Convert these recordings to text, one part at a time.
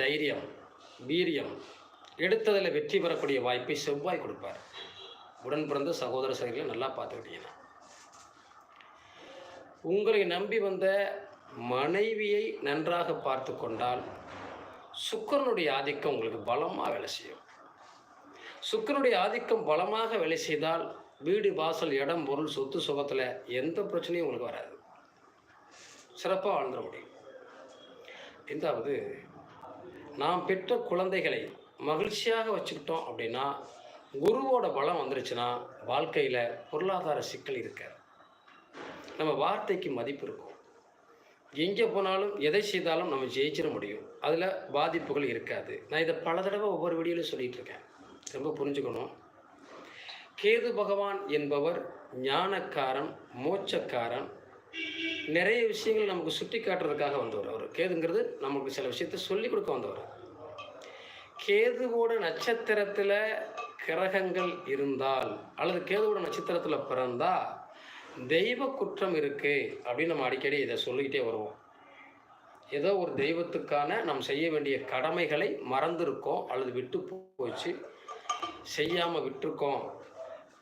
தைரியம் வீரியம் எடுத்ததில் வெற்றி பெறக்கூடிய வாய்ப்பை செவ்வாய் கொடுப்பார். உடன் பிறந்த சகோதர சகோதரிகளை நல்லா பார்த்துக்கிட்டீங்கன்னா. உங்களை நம்பி வந்த மனைவியை நன்றாக பார்த்து கொண்டால் சுக்கிரனுடைய ஆதிக்கம் உங்களுக்கு பலமாக வேலை செய்யும். சுக்கிரனுடைய ஆதிக்கம் பலமாக வேலை செய்தால் வீடு வாசல் இடம் பொருள் சொத்து சுகத்தில் எந்த பிரச்சனையும் உங்களுக்கு வராது. சிறப்பாக வாழ்ந்துட முடியும். ஐந்தாவது நாம் பெற்ற குழந்தைகளை மகிழ்ச்சியாக வச்சுக்கிட்டோம் அப்படின்னா குருவோட பலம் வந்துருச்சுன்னா வாழ்க்கையில் பொருளாதார சிக்கல் இருக்காது. நம்ம வார்த்தைக்கு மதிப்பு இருக்கும். எங்கே போனாலும் எதை செய்தாலும் நம்ம ஜெயிச்சிட முடியும். அதில் பாதிப்புகள் இருக்காது. நான் இதை பல தடவை ஒவ்வொரு வீடியோலையும் சொல்லிகிட்டு இருக்கேன். ரொம்ப புரிஞ்சுக்கணும். கேது பகவான் என்பவர் ஞானக்காரன் மோட்சக்காரன் நிறைய விஷயங்கள் நமக்கு சுட்டி காட்டுறதுக்காக வந்தவர் அவர். கேதுங்கிறது நமக்கு சில விஷயத்தை சொல்லி கொடுக்க வந்தவர். கேதுவோட நட்சத்திரத்தில் கிரகங்கள் இருந்தால் அல்லது கேதுவோட நட்சத்திரத்தில் பிறந்தால் தெய்வ குற்றம் இருக்குது அப்படின்னு நம்ம அடிக்கடி இதை சொல்லிக்கிட்டே வருவோம். ஏதோ ஒரு தெய்வத்துக்கான நாம் செய்ய வேண்டிய கடமைகளை மறந்துருக்கோம் அல்லது விட்டு போச்சு செய்யாமல் விட்டுருக்கோம்.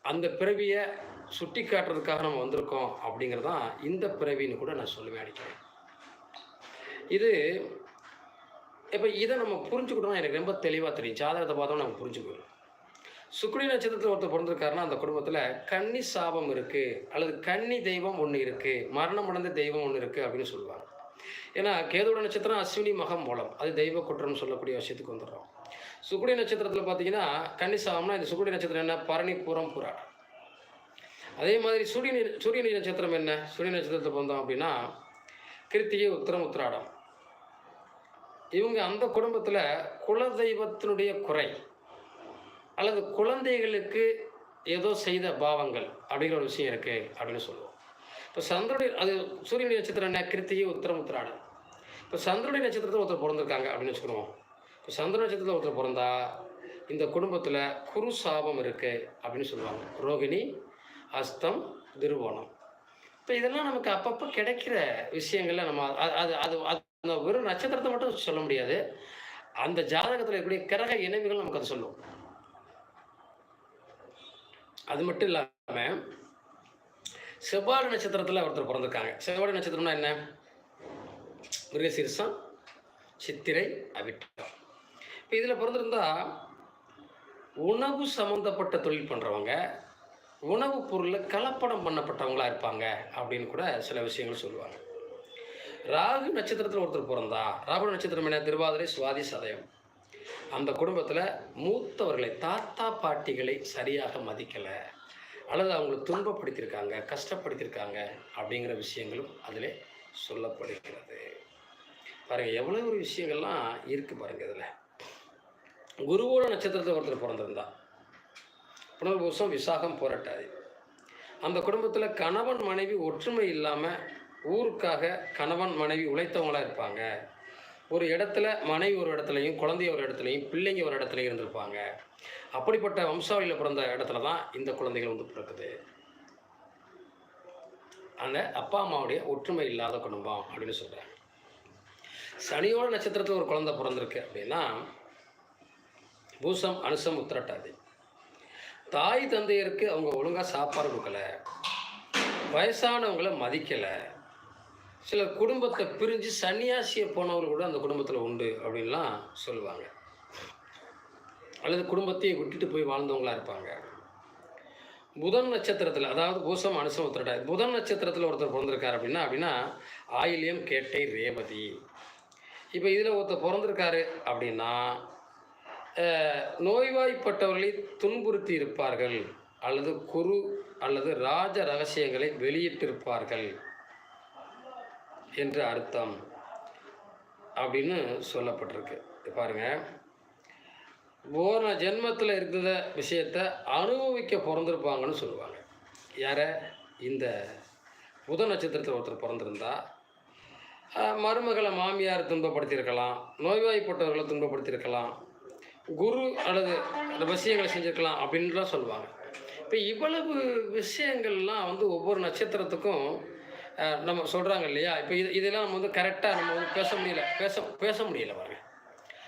அந்த பிறவியை சுட்டி காட்டுறதுக்காக நம்ம வந்திருக்கோம் அப்படிங்கிறதான் இந்த பிறவின்னு கூட நான் சொல்லுவேன் அடிக்கிறேன் இது இப்போ இதை நம்ம புரிஞ்சுக்கிட்டோம்னா எனக்கு ரொம்ப தெளிவாக தெரியும். ஜாதகத்தை பார்த்தோம் நம்ம புரிஞ்சுக்கணும் சுக்ரி நட்சத்திரத்தில் ஒருத்தர் பிறந்திருக்காருன்னா அந்த குடும்பத்தில் கன்னி சாபம் இருக்குது அல்லது கன்னி தெய்வம் ஒன்று இருக்குது மரணம் அடைந்த தெய்வம் ஒன்று இருக்குது அப்படின்னு சொல்லுவாங்க. ஏன்னா கேதுவோட நட்சத்திரம் அஸ்வினி மகம் மூலம் அது தெய்வ குற்றம் சொல்லக்கூடிய விஷயத்துக்கு வந்துடுறோம். சுக்குடி நட்சத்திரத்தில் பார்த்தீங்கன்னா கன்னி சாபம்னா இந்த சுக்குடி நட்சத்திரம் என்ன? பரணி பூரம் புராடம் அதே மாதிரி சூரியன் சூரியன் நட்சத்திரம் என்ன? சூரிய நட்சத்திரத்தை பிறந்தோம் அப்படின்னா கிருத்திகை உத்திரம் உத்திராடம். இவங்க அந்த குடும்பத்தில் குலதெய்வத்தினுடைய குறை அல்லது குழந்தைகளுக்கு ஏதோ செய்த பாவங்கள் அப்படிங்கிற ஒரு விஷயம் இருக்குது அப்படின்னு சொல்லுவோம். இப்போ சந்திரனுடைய அது சூரியனுடைய நட்சத்திரம் என்ன? கிருத்திகை உத்திரம் உத்திராடம். இப்போ சந்திரனுடைய நட்சத்திரத்தில் ஒருத்தர் பிறந்திருக்காங்க அப்படின்னு வச்சுக்கணும். இப்போ சந்திர நட்சத்திரத்தில் ஒருத்தர் பிறந்தா இந்த குடும்பத்தில் குரு சாபம் இருக்குது அப்படின்னு சொல்லுவாங்க. ரோகிணி அஸ்தம் திருவோணம் இப்போ இதெல்லாம் நமக்கு அப்பப்போ கிடைக்கிற விஷயங்கள்ல நம்ம அது அது அது அந்த வெறும் நட்சத்திரத்தை மட்டும் சொல்ல முடியாது. அந்த ஜாதகத்தில் இருக்கக்கூடிய கிரக இணைவுகள் நமக்கு அதை சொல்லும். அது மட்டும் இல்லாமல் செவ்வாடு நட்சத்திரத்தில் ஒருத்தர் பிறந்திருக்காங்க. செவ்வாடு நட்சத்திரம்னா என்ன? மிருகசீரிசம் சித்திரை அவிட்டம். இப்போ இதில் பிறந்திருந்தா உணவு சம்மந்தப்பட்ட தொழில் பண்ணுறவங்க உணவுப் பொருளில் கலப்படம் பண்ணப்பட்டவங்களா இருப்பாங்க அப்படின்னு கூட சில விஷயங்கள் சொல்லுவாங்க. ராகு நட்சத்திரத்தில் ஒருத்தர் பிறந்தா ராகு நட்சத்திரம் என்ன? திருவாதிரை சுவாதி சதயம். அந்த குடும்பத்தில் மூத்தவர்களை தாத்தா பாட்டிகளை சரியாக மதிக்கலை. அல்லது அவங்களை துன்பப்படுத்தியிருக்காங்க கஷ்டப்படுத்தியிருக்காங்க அப்படிங்கிற விஷயங்களும் அதில் சொல்லப்படுகிறது. பாருங்கள் எவ்வளோ ஒரு விஷயங்கள்லாம் இருக்குது பாருங்கள் இதில். குருவோட நட்சத்திரத்தில் ஒருத்தர் பிறந்திருந்தா புனர்பூசம் விசாகம் போராட்டாது. அந்த குடும்பத்தில் கணவன் மனைவி ஒற்றுமை இல்லாமல் ஊருக்காக கணவன் மனைவி உழைத்தவங்களா இருப்பாங்க. ஒரு இடத்துல மனைவி ஒரு இடத்துலையும் குழந்தைய ஒரு இடத்துலையும் பிள்ளைங்க ஒரு இடத்துலையும் இருந்திருப்பாங்க. அப்படிப்பட்ட வம்சாவளியில் பிறந்த இடத்துல தான் இந்த குழந்தைகள் வந்து பிறக்குது. அந்த அப்பா அம்மாவுடைய ஒற்றுமை இல்லாத குடும்பம் அப்படின்னு சொல்கிறாங்க சனியோட நட்சத்திரத்தில் ஒரு குழந்தை பிறந்திருக்கு அப்படின்னா பூசம் அனுசம் உத்திரட்டாதி. தாய் தந்தையருக்கு அவங்க ஒழுங்காக சாப்பாடு கொடுக்கல. வயசானவங்களை மதிக்கலை. சில குடும்பத்தை பிரிஞ்சு சன்னியாசியை போனவர் கூட அந்த குடும்பத்தில் உண்டு அப்படின்லாம் சொல்லுவாங்க. அல்லது குடும்பத்தையே விட்டுட்டு போய் வாழ்ந்தவங்களா இருப்பாங்க. புதன் நட்சத்திரத்தில் அதாவது பூசம் அனுசம் உத்திரட்டாதி புதன் நட்சத்திரத்தில் ஒருத்தர் பிறந்திருக்கார் அப்படின்னா அப்படின்னா ஆயில்யம் கேட்டை ரேவதி. இப்போ இதில் ஒருத்தர் பிறந்திருக்காரு அப்படின்னா நோய்வாய்ப்பட்டவர்களை துன்புறுத்தி இருப்பார்கள் அல்லது குரு அல்லது ராஜ ரகசியங்களை வெளியிட்டிருப்பார்கள் என்று அர்த்தம் அப்படின்னு சொல்லப்பட்டிருக்கு. பாருங்க. போன ஜென்மத்தில் இருக்கிற விஷயத்தை அனுபவிக்க பிறந்திருப்பாங்கன்னு சொல்லுவாங்க. யார? இந்த புத நட்சத்திரத்தில் ஒருத்தர் பிறந்திருந்தா மருமகளை மாமியார் துன்பப்படுத்தியிருக்கலாம் நோய்வாய்ப்பட்டவர்களை துன்பப்படுத்தியிருக்கலாம் குரு அல்லது அந்த விஷயங்களை செஞ்சுருக்கலாம் அப்படின்லாம் சொல்லுவாங்க. இப்போ இவ்வளவு விஷயங்கள்லாம் வந்து ஒவ்வொரு நட்சத்திரத்துக்கும் நம்ம சொல்கிறாங்க இல்லையா? இப்போ இது இதெல்லாம் நம்ம வந்து கரெக்டாக நம்ம வந்து பேச முடியல பேச பேச முடியல பாருங்கள்